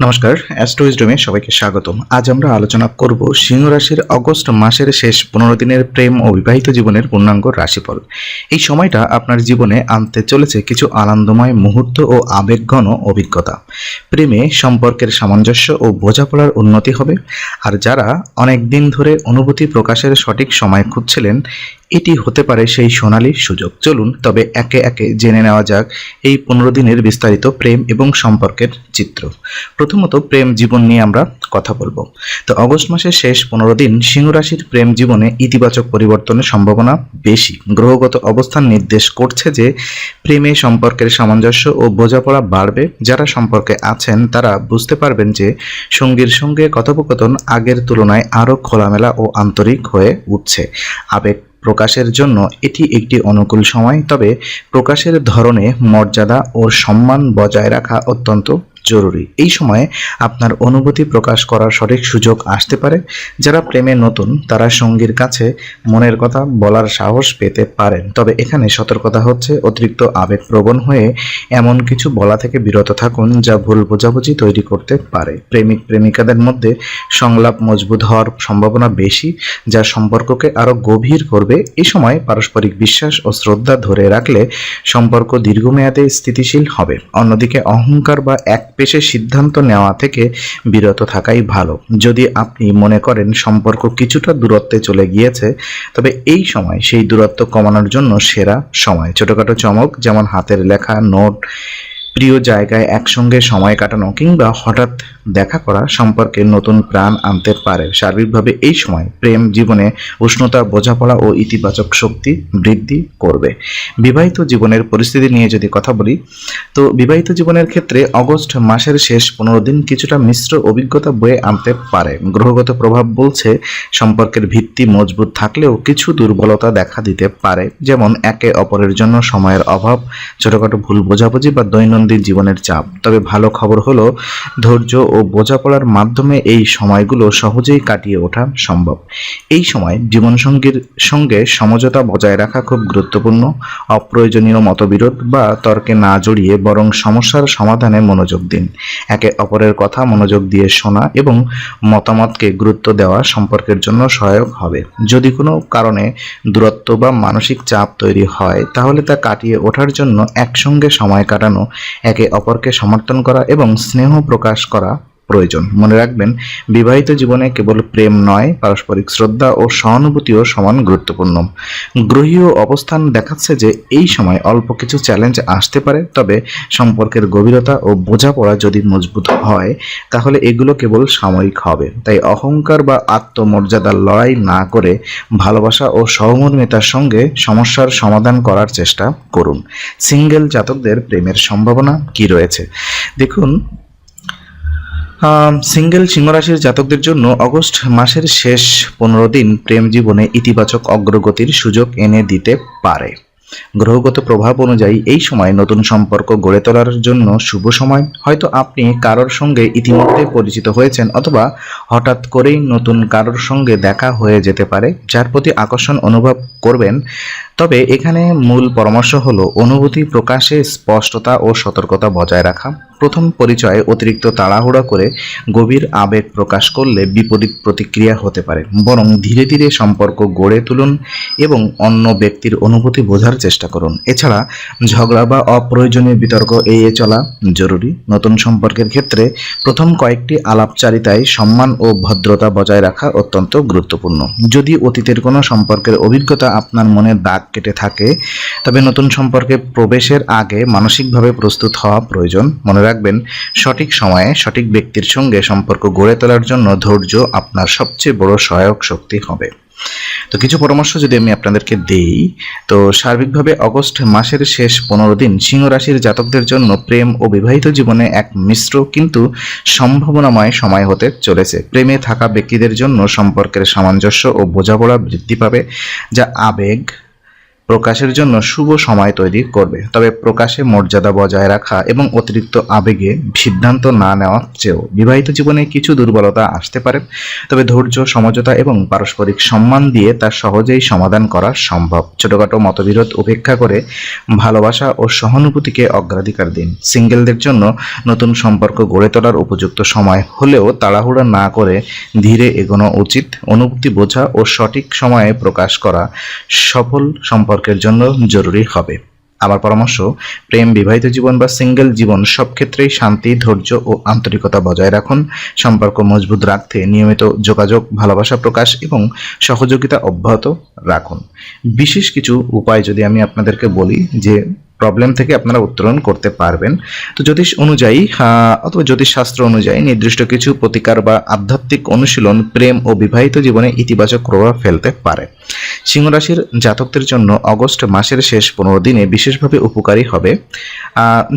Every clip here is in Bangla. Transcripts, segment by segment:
নমস্কার, অ্যাস্ট্রোইজডমে সবাইকে স্বাগতম। আজ আমরা আলোচনা করব সিংহ রাশির অগস্ট মাসের শেষ পনেরো দিনের প্রেম ও বিবাহিত জীবনের পূর্ণাঙ্গ রাশিফল। এই সময়টা আপনার জীবনে আনতে চলেছে কিছু আনন্দময় মুহূর্ত ও আবেগঘন অভিজ্ঞতা। প্রেমে সম্পর্কের সামঞ্জস্য ও বোঝাপড়ার উন্নতি হবে। আর যারা অনেক দিন ধরে অনুভূতি প্রকাশের সঠিক সময় খুঁজছিলেন এটি হতে পারে সেই সোনালী সুযোগ। চলুন তবে একে একে জেনে নেওয়া যাক এই পনেরো দিনের বিস্তারিত প্রেম এবং সম্পর্কের চিত্র। প্রথমত প্রেম জীবন নিয়ে আমরা কথা বলব। তো অগস্ট মাসের শেষ পনেরো দিন সিংহ রাশির প্রেম জীবনে ইতিবাচক পরিবর্তনের সম্ভাবনা বেশি। গ্রহগত অবস্থান নির্দেশ করছে যে প্রেমে সম্পর্কের সামঞ্জস্য ও বোঝাপড়া বাড়বে। যারা সম্পর্কে আছেন, তারা বুঝতে পারবেন যে সঙ্গীর সঙ্গে কথোপকথন আগের তুলনায় আরও খোলামেলা ও আন্তরিক হয়ে উঠছে। আবেগ প্রকাশের জন্য এটি একটি অনুকূল সময়, তবে প্রকাশের ধরনে মর্যাদা ও সম্মান বজায় রাখা অত্যন্ত জরুরি। এই সময়ে আপনার অনুভূতি প্রকাশ করার সঠিক সুযোগ আসতে পারে। যারা প্রেমে নতুন, তারা সঙ্গীর কাছে মনের কথা বলার সাহস পেতে পারেন। তবে এখানে সতর্কতা হচ্ছে, অতিরিক্ত আবেগপ্রবণ হয়ে এমন কিছু বলা থেকে বিরত থাকুন যা ভুল বোঝাবুঝি তৈরি করতে পারে। প্রেমিক, প্রেমিকাদের মধ্যে সংলাপ মজবুত হওয়ার সম্ভাবনা বেশি, যা সম্পর্ককে আরও গভীর করবে। এই সময় পারস্পরিক বিশ্বাস ও শ্রদ্ধা ধরে রাখলে সম্পর্ক দীর্ঘমেয়াদে স্থিতিশীল হবে। অন্যদিকে অহংকার বা এক পেশে সিদ্ধান্ত নেওয়া থেকে বিরত থাকাই ভালো। যদি আপনি মনে করেন সম্পর্ক কিছুটা দূরত্বে চলে গিয়েছে, তবে এই সময় সেই দূরত্ব কমানোর জন্য সেরা সময়। ছোটখাটো চমক, যেমন হাতের লেখা, নোট প্রিয় জায়গায় একসঙ্গে সময় কাটানো কিংবা হঠাৎ দেখা করা সম্পর্কে নতুন প্রাণ আনতে পারে। সার্বিকভাবে এই সময় প্রেম জীবনে উষ্ণতা, বোঝাপড়া ও ইতিবাচক শক্তি বৃদ্ধি করবে। বিবাহিত জীবনের পরিস্থিতি নিয়ে যদি কথা বলি, তো বিবাহিত জীবনের ক্ষেত্রে অগস্ট মাসের শেষ পনেরো দিন কিছুটা মিশ্র অভিজ্ঞতা বয়ে আনতে পারে। গ্রহগত প্রভাব বলছে সম্পর্কের ভিত্তি মজবুত থাকলেও কিছু দুর্বলতা দেখা দিতে পারে। যেমন একে অপরের জন্য সময়ের অভাব, ছোটখাটো ভুল বোঝাবুঝি বা দৈনন্দিন জীবনের চাপ। তবে ভালো খবর হলো, ধৈর্য ও বোঝাপড়ার মাধ্যমে এই সময়গুলো সহজেই কাটিয়ে ওঠা সম্ভব। এই সময় জীবনসঙ্গীর সঙ্গে সমঝোতা বজায় রাখা খুব গুরুত্বপূর্ণ। অপ্রয়োজনীয় মতবিরোধ বা তর্কে না জড়িয়ে বরং সমস্যার সমাধানে মনোযোগ দিন। একে অপরের কথা মনোযোগ দিয়ে শোনা এবং মতামতকে গুরুত্ব দেওয়া সম্পর্কের জন্য সহায়ক হবে। যদি কোনো কারণে দূরত্ব বা মানসিক চাপ তৈরি হয়, তাহলে তা কাটিয়ে ওঠার জন্য একসঙ্গে সময় কাটানো একে অপরকে সমর্থন করা এবং স্নেহ প্রকাশ করা। প্রয়োজন। মনে রাখবেন, বিবাহিত জীবনে কেবল প্রেম নয়, পারস্পরিক শ্রদ্ধা ও সহানুভূতিও সমান গুরুত্বপূর্ণ। গ্রহীয় অবস্থান দেখাচ্ছে যে এই সময় অল্প কিছু চ্যালেঞ্জ আসতে পারে, তবে সম্পর্কের গভীরতা ও বোঝাপড়া যদি মজবুত হয়, তাহলে এগুলো কেবল সাময়িক হবে। তাই অহংকার বা আত্মমর্যাদার লড়াই না করে ভালোবাসা ও সহমর্মিতার সঙ্গে সমস্যার সমাধান করার চেষ্টা করুন। সিঙ্গেল জাতকদের প্রেমের সম্ভাবনা কি রয়েছে? দেখুন সিঙ্গেল সিংহরাশির জাতকদের জন্য অগস্ট মাসের শেষ পনেরো দিন প্রেম জীবনে ইতিবাচক অগ্রগতির সুযোগ এনে দিতে পারে। গ্রহগত প্রভাব অনুযায়ী এই সময় নতুন সম্পর্ক গড়ে তোলার জন্য শুভ সময়। হয়তো আপনি কারোর সঙ্গে ইতিমধ্যে পরিচিত হয়েছেন অথবা হঠাৎ করেই নতুন কারোর সঙ্গে দেখা হয়ে যেতে পারে, যার প্রতি আকর্ষণ অনুভব করবেন। তবে এখানে মূল পরামর্শ হলো অনুভূতি প্রকাশে স্পষ্টতা ও সতর্কতা বজায় রাখা। প্রথম পরিচয়ে অতিরিক্ত তাড়াহুড়া করে গভীর আবেগ প্রকাশ করলে বিপরীত প্রতিক্রিয়া হতে পারে। বরং ধীরে ধীরে সম্পর্ক গড়ে তুলুন এবং অন্য ব্যক্তির অনুভূতি বোঝার চেষ্টা করুন। এছাড়া, ঝগড়া বা অপ্রয়োজনীয় বিতর্ক এড়িয়ে চলা জরুরি। নতুন সম্পর্কের ক্ষেত্রে প্রথম কয়েকটি আলাপচারিতায় সম্মান ও ভদ্রতা বজায় রাখা অত্যন্ত গুরুত্বপূর্ণ। যদি অতীতের কোনো সম্পর্কের অভিজ্ঞতা আপনার মনে দাগ কেটে থাকে, তবে নতুন সম্পর্কে প্রবেশের আগে মানসিকভাবে প্রস্তুত হওয়া প্রয়োজন। মনে রাখবেন, সঠিক সময়ে সঠিক ব্যক্তির সঙ্গে সম্পর্ক গড়ে তোলার জন্য ধৈর্য আপনার সবচেয়ে বড় সহায়ক শক্তি হবে। তো কিছু পরামর্শ যদি আমি আপনাদেরকে দেই, তো সার্বিকভাবে অগস্ট মাসের শেষ পনেরো দিন সিংহ রাশির জাতকদের জন্য প্রেম ও বিবাহিত জীবনে এক মিশ্র কিন্তু সম্ভাবনাময় সময় হতে চলেছে। প্রেমে থাকা ব্যক্তিদের জন্য সম্পর্কের সামঞ্জস্য ও বোঝাপড়া বৃদ্ধি পাবে, যা আবেগ প্রকাশের জন্য শুভ সময় তৈরি করবে। তবে প্রকাশে মর্যাদা বজায় রাখা এবং অতিরিক্ত আবেগে সিদ্ধান্ত না নেওয়ার চেয়েও বিবাহিত জীবনে কিছু দুর্বলতা আসতে পারে। তবে ধৈর্য, সমঝোতা এবং পারস্পরিক সম্মান দিয়ে তা সহজেই সমাধান করা সম্ভব। ছোটখাটো মতবিরোধ উপেক্ষা করে ভালোবাসা ও সহানুভূতিকে অগ্রাধিকার দিন। সিঙ্গেলদের জন্য নতুন সম্পর্ক গড়ে তোলার উপযুক্ত সময় হলেও তাড়াহুড়া না করে ধীরে এগোনো উচিত। অনুভূতি বোঝা ও সঠিক সময়ে প্রকাশ করা সফল সম্পর্কের জন্য জরুরি হবে। আমার পরামর্শ, প্রেম বিবাহিত জীবন বা সিঙ্গেল জীবন সব ক্ষেত্রেই শান্তি, ধৈর্য ও আন্তরিকতা বজায় রাখুন। সম্পর্ক মজবুত রাখতে নিয়মিত যোগাযোগ, ভালোবাসা প্রকাশ এবং সহযোগিতা অব্যাহত রাখুন। বিশেষ কিছু উপায় যদি আমি আপনাদেরকে বলি যে প্রবলেম থেকে আপনারা উত্তরণ করতে পারবেন। তো জ্যোতিষ অনুযায়ী অথবা জ্যোতিষ শাস্ত্র অনুযায়ী নির্দিষ্ট কিছু প্রতিকার বা আধ্যাত্মিক অনুশীলন, প্রেম ও বিবাহিত জীবনে ইতিবাচক প্রভাব ফেলতে পারে। সিংহ রাশির জাতকদের জন্য অগস্ট মাসের শেষ পনেরো দিনে বিশেষভাবে উপকারী হবে।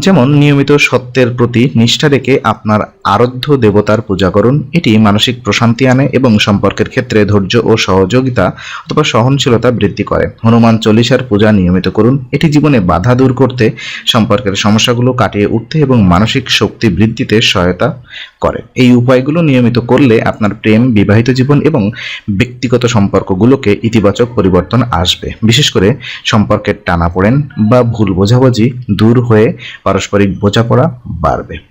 যেমন নিয়মিত সত্যের প্রতি নিষ্ঠা রেখে আপনার আরাধ্য দেবতার পূজা করুন। এটি মানসিক প্রশান্তি আনে এবং সম্পর্কের ক্ষেত্রে ধৈর্য ও সহযোগিতা অথবা সহনশীলতা বৃদ্ধি করে। হনুমান চল্লিশার পূজা নিয়মিত করুন। এটি জীবনে বাধা দূর করতে সম্পর্কের সমস্যাগুলো কাটিয়ে উঠতে এবং মানসিক শক্তি বৃদ্ধিতে সহায়তা করে। এই উপায়গুলো নিয়মিত করলে আপনার প্রেম, বিবাহিত জীবন এবং ব্যক্তিগত সম্পর্কগুলোকে ইতিবাচক পরিবর্তন আসবে। বিশেষ করে সম্পর্কের টানা পড়েন বা ভুল বোঝাবুঝি দূর হয়ে পারস্পরিক বোঝাপড়া বাড়বে।